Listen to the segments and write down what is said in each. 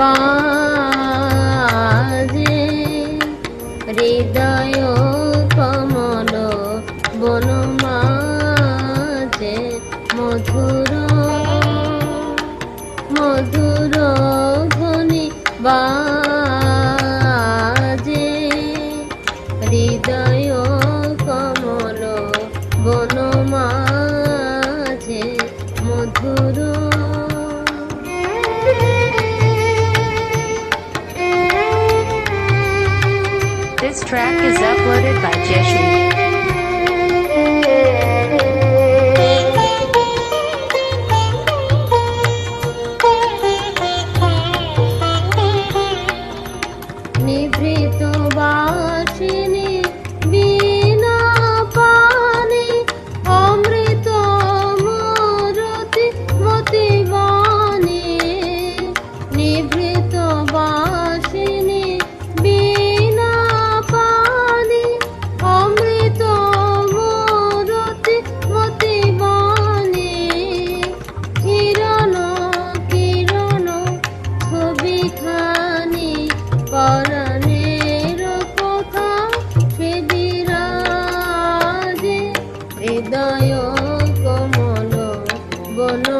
বাজে। হৃদয় কমল বনমাঝে মধুর। মধুর ধ্বনি বাজে This track is uploaded by Jeshi. নিভৃত বাসিনী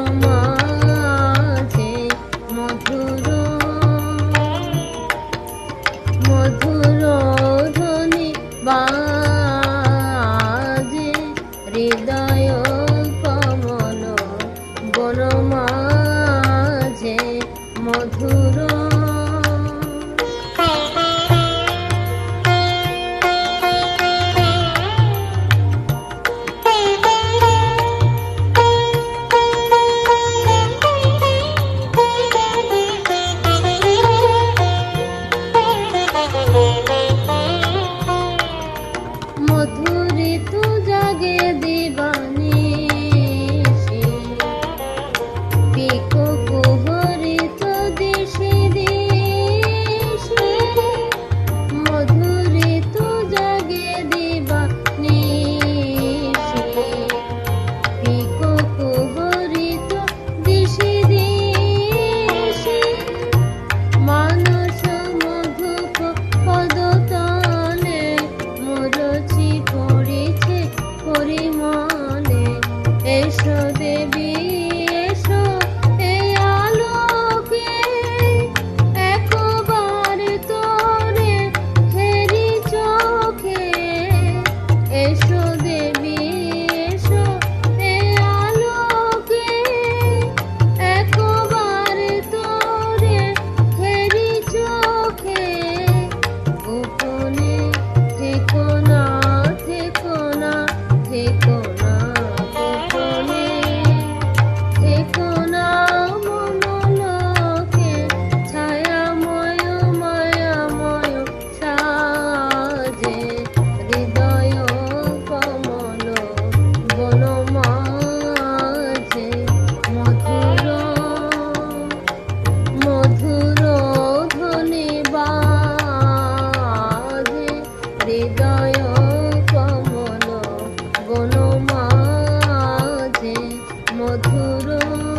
মধুর মধুর মধুরে তু জাগে দিবা। মধুর